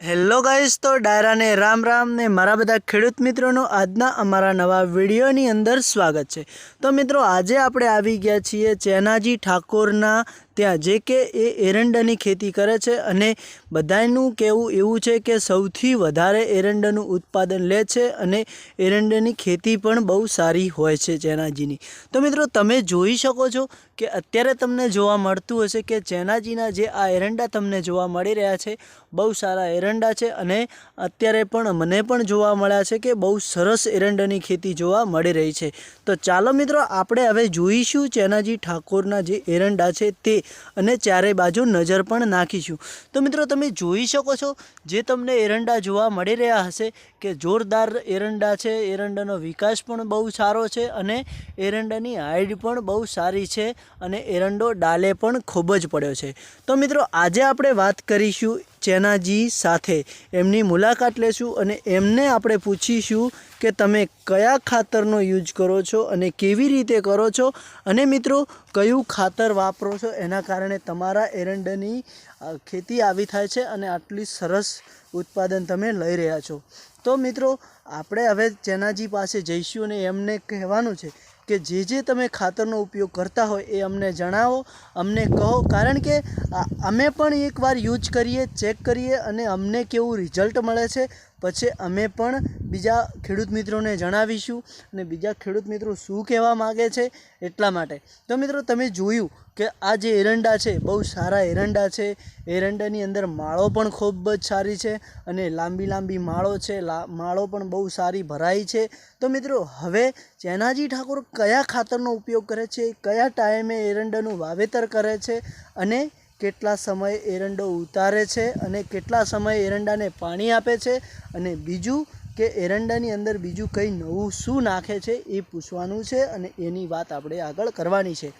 Hello guys, તો ડાયરાને રામ રામ ને મારા બધા ખેડૂત મિત્રોનું આજના અમારા નવા વિડીયોની અંદર સ્વાગત છે. તો મિત્રો, આજે આપણે આવી ગયા છીએ ચેનાજી ઠાકોરના ત્યાં જે કે એ એરંડાની ખેતી કરે છે અને બધાનું કહેવું એવું છે કે સૌથી વધારે એરંડાનું ઉત્પાદન લે છે અને એરંડાની ખેતી પણ બહુ સારી હોય છે ચેનાજીની. તો મિત્રો, તમે જોઈ શકો છો કે અત્યારે તમને જોવા મળતું હશે કે ચેનાજીના જે આ એરંડા તમને જોવા મળી રહ્યા છે, બહુ સારા એરંડા છે અને અત્યારે પણ મને પણ જોવા મળ્યા છે કે બહુ સરસ એરંડાની ખેતી જોવા મળી રહી છે. તો ચાલો મિત્રો, આપણે હવે જોઈશું ચેનાજી ઠાકોરના જે એરંડા છે તે અને ચારે બાજુ નજર પણ નાખીશું. તો મિત્રો, તમે જોઈ શકો છો, જે તમને એરંડા જોવા મળી રહ્યા હશે, કે જોરદાર એરંડા છે. એરંડાનો વિકાસ પણ બહુ સારો છે અને એરંડાની હાઈટ પણ બહુ સારી છે અને એરંડો ડાલે પણ ખૂબ જ પડ્યો છે. તો મિત્રો, આજે આપણે વાત કરીશું ચેનાજી સાથે. એમની મુલાકાત લેશું અને એમને આપણે પૂછીશું કે તમે કયા ખાતરનો યુઝ કરો છો અને કેવી રીતે કરો છો. અને મિત્રો, કયું ખાતર વાપરો છો એના કારણે તમારા એરંડાની ખેતી આવી થાય છે અને આટલી સરસ ઉત્પાદન તમે લઈ રહ્યા છો. તો મિત્રો, આપણે હવે ચેનાજી પાસે જઈશું અને એમને કહેવાનું છે કે જે જે તમે ખાતરનો ઉપયોગ કરતા હોય એ અમને જણાવો, અમને કહો. કારણ કે અમે પણ એકવાર યુઝ કરીએ, ચેક કરીએ અને અમને કેવું રિઝલ્ટ મળે છે. પછી અમે પણ બીજા ખેડૂત મિત્રોને જણાવીશું અને બીજા ખેડૂત મિત્રો શું કહેવા માગે છે એટલા માટે. તો મિત્રો તમે જોયું કે આ જે એરંડા છે, બહુ સારા એરંડા છે. એરંડાની અંદર માળો પણ ખૂબ જ સારી છે અને લાંબી લાંબી માળો છે. માળો પણ બહુ સારી ભરાઈ છે. તો મિત્રો હવે ચેનાજી ઠાકોર કયા ખાતરનો ઉપયોગ કરે છે? કયા ટાઈમે એરંડાનું વાવેતર કરે છે? અને કેટલા સમય એરંડો ઉતારે છે અને કેટલા સમય એરંડાને પાણી આપે છે અને બીજું કે એરંડાની અંદર બીજું કંઈ નવું શું નાખે છે એ પૂછવાનું છે અને એની વાત આપણે આગળ કરવાની છે.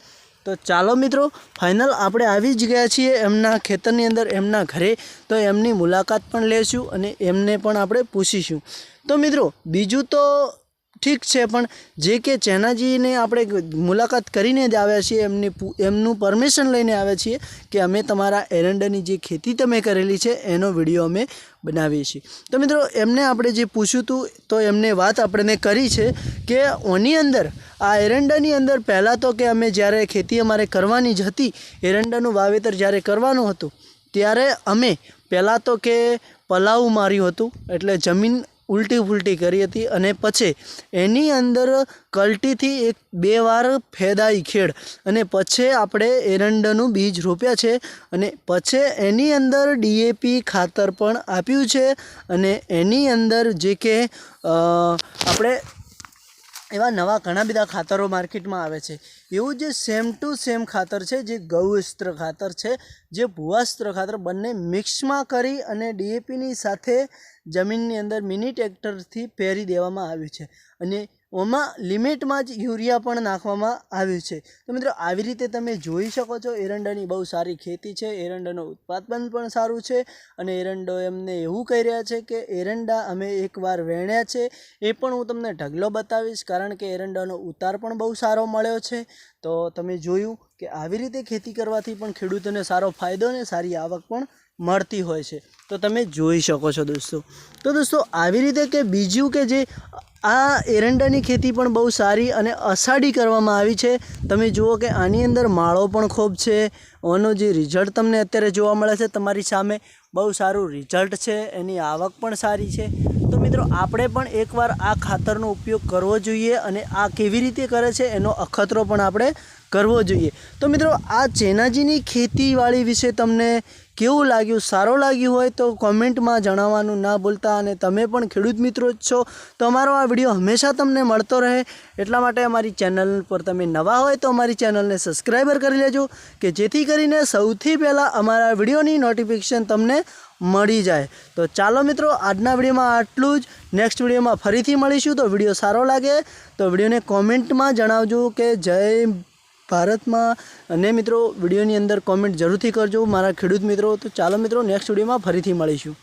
તો ચાલો મિત્રો, ફાઇનલ આપણે આવી જ ગયા છીએ એમના ખેતરની અંદર, એમના ઘરે. તો એમની મુલાકાત પણ લેશું અને એમને પણ આપણે પૂછીશું. તો મિત્રો, બીજું તો ઠીક છે, પણ જે કે ચેનાજીને આપણે મુલાકાત કરીને જ આવ્યા છીએ, એમની એમનું પરમિશન લઈને આવ્યા છીએ કે અમે તમારા એરંડાની જે ખેતી તમે કરેલી છે, એનો વીડિયો અમે બનાવીએ છીએ. તો મિત્રો, એમને આપણે જે પૂછ્યું હતું તો એમને વાત આપણને કરી છે કે ઓની અંદર, આ એરંડાની અંદર પહેલાં તો કે અમે જ્યારે ખેતી અમારે કરવાની જ હતી, એરંડાનું વાવેતર જ્યારે કરવાનું હતું, ત્યારે અમે પહેલાં તો કે પલાવ માર્યું હતું, એટલે જમીન ઉલટી ફૂલટી કરી હતી અને પછી એની અંદર કલ્ટીથી એક બે વાર ફેદાઈ ખેડ અને પછી આપણે એરંડાનું બીજ રોપ્યા છે અને પછી એની અંદર ડીએપી ખાતર પણ આપ્યું છે અને એની અંદર જે કે આપણે એવા નવા ઘણા બધા ખાતરો માર્કેટમાં આવે છે. એવું જે સેમ ટુ સેમ ખાતર છે, જે ગૌસ્ત્ર ખાતર છે, જે ભૂવાસ્ત્ર ખાતર બંને મિક્સમાં કરી અને ડીએપીની સાથે જમીનની અંદર મિની ટ્રેક્ટરથી પહેરી દેવામાં આવ્યું છે. અને ઓમાં લિમિટમાં જ યુરિયા પણ નાખવામાં આવ્યું છે. તો મિત્રો, આવી રીતે તમે જોઈ શકો છો, એરંડાની બહુ સારી ખેતી છે, એરંડાનું ઉત્પાદન પણ સારું છે અને એરંડો એમને એવું કહી રહ્યા છે કે એરંડા અમે એકવાર વેણ્યા છે, એ પણ હું તમને ઢગલો બતાવીશ કારણ કે એરંડાનો ઉતાર પણ બહુ સારો મળ્યો છે. તો તમે જોયું કે આવી રીતે ખેતી કરવાથી પણ ખેડૂતોને સારો ફાયદો ને સારી આવક પણ મળતી હોય છે. તો તમે જોઈ શકો છો દોસ્તો. તો દોસ્તો, આવી રીતે કે બીજું કે જે આ એરંડાની ખેતી પણ બહુ સારી અને અષાઢી કરવામાં આવી છે. તમે જુઓ કે આની અંદર માળો પણ ખૂબ છે. એનો જે રિઝલ્ટ તમને અત્યારે જોવા મળે છે, તમારી સામે બહુ સારું રિઝલ્ટ છે, એની આવક પણ સારી છે. તો મિત્રો, આપણે પણ એકવાર આ ખાતરનો ઉપયોગ કરવો જોઈએ અને આ કેવી રીતે કરે છે, એનો અખતરો પણ આપણે કરવો જોઈએ. તો મિત્રો, આ ચેનાજીની ખેતીવાડી વિશે તમને કેવું લાગ્યું? સારું લાગ્યું હોય તો કોમેન્ટમાં જણાવવાનું ના ભૂલતા અને તમે પણ ખેડૂત મિત્રો જ છો. તો અમારો આ વીડિયો હંમેશા તમને મળતો રહે. એટલા માટે અમારી ચેનલ પર તમે નવા હોય તો અમારી ચેનલને સબસ્ક્રાઈબર કરી લેજો, કે જેથી કરીને સૌથી પહેલાં અમારા વિડીયોની નોટિફિકેશન તમને મળી જાય. તો ચાલો મિત્રો, આજના વિડીયોમાં આટલું જ. નેક્સ્ટ વિડીયોમાં ફરીથી મળીશું. તો વીડિયો સારો લાગે તો વિડીયોને કોમેન્ટમાં જણાવજો કે જય ભારતમાં. અને મિત્રો, વિડીયોની અંદર કોમેન્ટ જરૂરથી કરજો. મારા ખેડૂત મિત્રો, તો ચાલો મિત્રો નેક્સ્ટ વિડીયોમાં ફરીથી મળીશું.